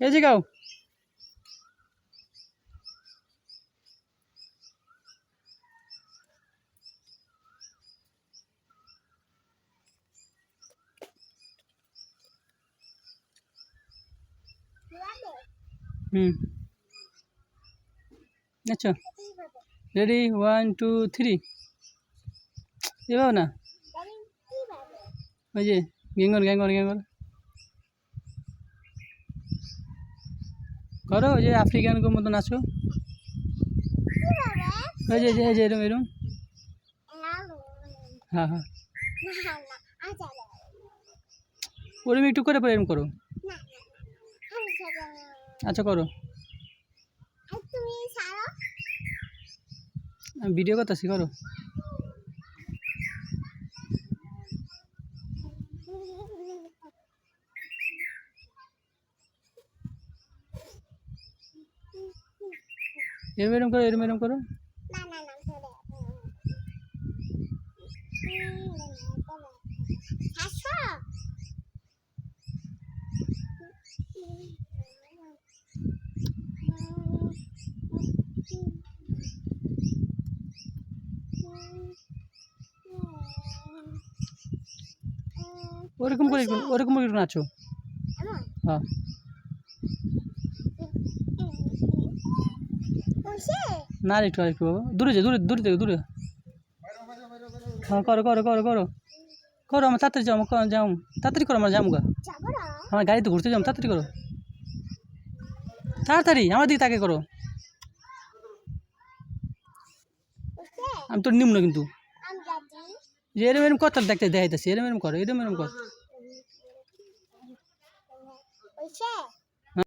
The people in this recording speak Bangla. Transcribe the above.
এই যে গাও। হুম। আচ্ছা। রেডি ওয়ান টু থ্রি এভাবে না? ওই যে গ্যাঙ্গর গ্যাঙ্গর গ্যাঙ্গর করো ওই যে আফ্রিকান মতো নাচো ওই যে এই যে এরম এরম। হ্যাঁ হ্যাঁ। ওরম একটু করে পরে এরম করো। আচ্ছা করো। ভিডিও করতেছি করো। এরম এরম করো এরম এরম করো। ওরকম করে ওরকম করে নাচো। হ্যাঁ। না একটু আর একটু বাবা। দূরে যে দূরে দূরে থেকে দূরে। হ্যাঁ করো করো করো করো। করো আমার তাড়াতাড়ি যাও আমার যাও। তাড়াতাড়ি করো আমার যাব গা আমার গাড়িতে ঘুরতে যাও তাড়াতাড়ি করো। তাড়াতাড়ি আমার দিকে তাকে করো। আমি তোর নিম্ন কিন্তু। যে এরম এরম কথা দেখতে দেখাইতেছি এরম এরম করো এরম এরম করো।